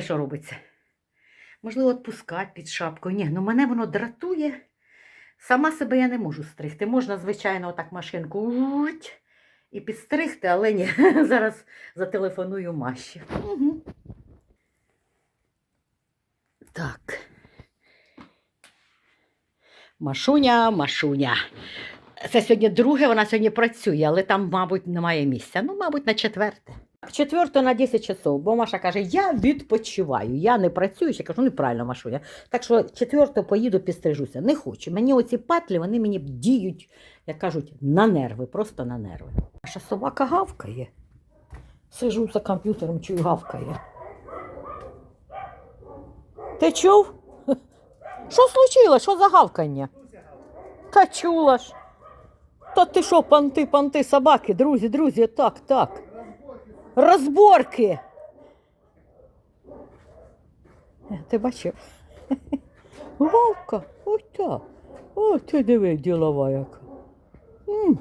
Що робиться? Можливо, відпускати під шапкою. Ні, ну мене воно дратує. Сама себе я не можу стригти. Можна, звичайно, отак машинку і підстригти, але ні, зараз зателефоную Маші. Угу. Так. Машуня, Машуня. Це сьогодні друге, вона сьогодні працює, але там, мабуть, немає місця. Ну, мабуть, на четверте. Четверто на 10 часов, бо Маша каже, я відпочиваю, я не працюю. Я кажу, «Ну, неправильно, Машуня. Так що четверто поїду підстрижуся. Не хочу. Мені оці патлі, вони мені діють, як кажуть, на нерви, просто на нерви. Наша собака гавкає. Сижу за комп'ютером, чую, гавкає. Ти чув? Що случилось? Що за гавкання? Та чула ж. Та ти що, панти, панти, собаки, друзі, друзі, так, так. Розборки. Е, Ти бачив? Вовка, ось так. Ось ти диви, ділова яка. М.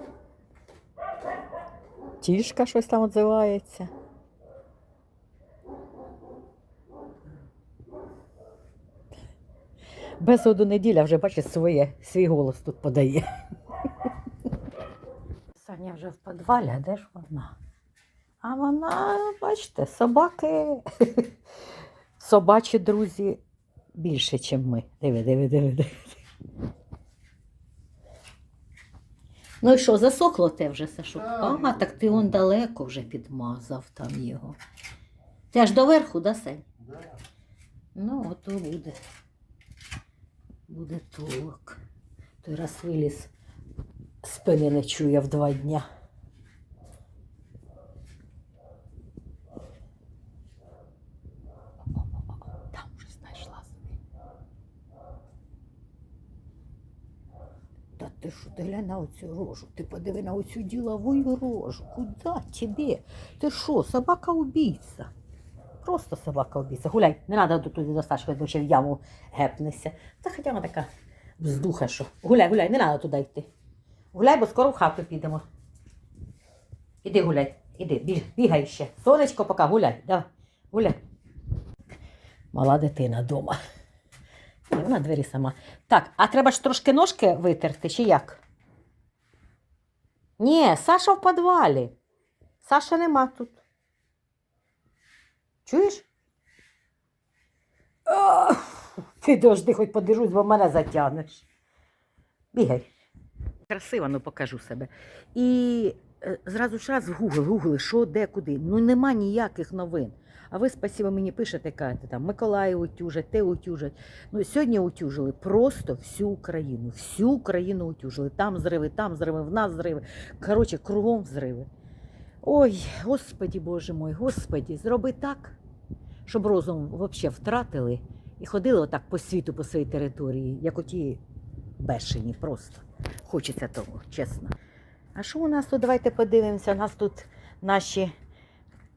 Тішка щось там відзивається. Без одну неділя вже бачиш своє, свій голос тут подає. Саня вже в підвалі, а де ж вона? А вона, бачите, собаки, собачі друзі більше, ніж ми. Диви, диви, диви, диви. Ну і що, засохло те вже, Сашок? Ага, так ти он далеко вже підмазав там його. Ти аж доверху, да, Сень? Да. Ну, ото буде. Буде толок. Той раз виліз, спини не чує в два дня. Там вже знайшла собі. Та ти що, ти глянь на оцю рожу, ти подиви на оцю ділову рожу. Куда тебе? Ти що, собака убійця? Просто собака убійця. Гуляй, не треба туди до Сашки, бо ще в яму гепнешся. Та хоча вона така вздуха, що. Гуляй, гуляй, не треба туди йти. Гуляй, бо скоро в хату підемо. Іди гуляй, іди, біг, бігай ще. Сонечко поки гуляй, давай, гуляй. Мала дитина вдома. Вона двері сама. Так, а треба ж трошки ножки витерти, чи як? Ні, Саша в підвалі. Саша нема тут. Чуєш? Ти дожди, хоч подержусь, бо мене затягнеш. Бігай. Красиво, ну покажу себе. І е, зразу ж раз в Google, Google, що, де, куди. Ну нема ніяких новин. А ви спасибо мені пишете, кажете, там Миколаїв утюжать, те утюжать. Ну, сьогодні утюжили просто всю Україну. Всю Україну утюжили. Там зриви, там зриви, в нас зриви. Коротше, кругом зриви. Ой, Господі Боже мой, Господі, зроби так, щоб розум взагалі втратили і ходили отак по світу, по своїй території, як оті бешені просто. Хочеться того, чесно. А що у нас тут? Давайте подивимося. У нас тут наші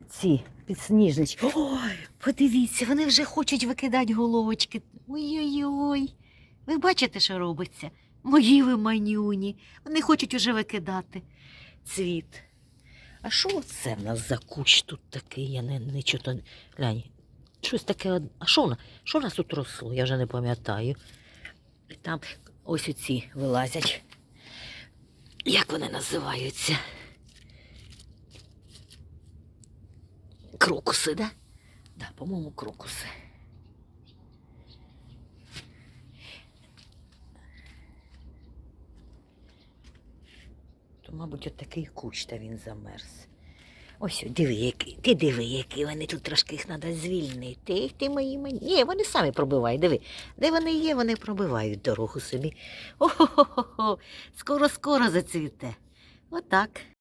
ці підсніжнички. Ой, подивіться, вони вже хочуть викидати головочки. Ой-ой-ой. Ви бачите, що робиться? Мої ви манюні. Вони хочуть уже викидати цвіт. А що це в нас за кущ тут такий? Я не, не чуто. Глянь. Щось таке. А що, вона- що в нас тут росло? Я вже не пам'ятаю. Там ось оці вилазять. Як вони називаються? Крокуси, да? Да, по-моєму, крокуси. То, мабуть, от такий кущ, та він замерз. Ось, диви, які, ти диви, які вони тут трошки їх треба звільнити. Їх ти мої мені. Ні, вони самі пробивають. Диви, де вони є, вони пробивають дорогу собі. О-хо-хо-хо, скоро-скоро зацвіте. Отак.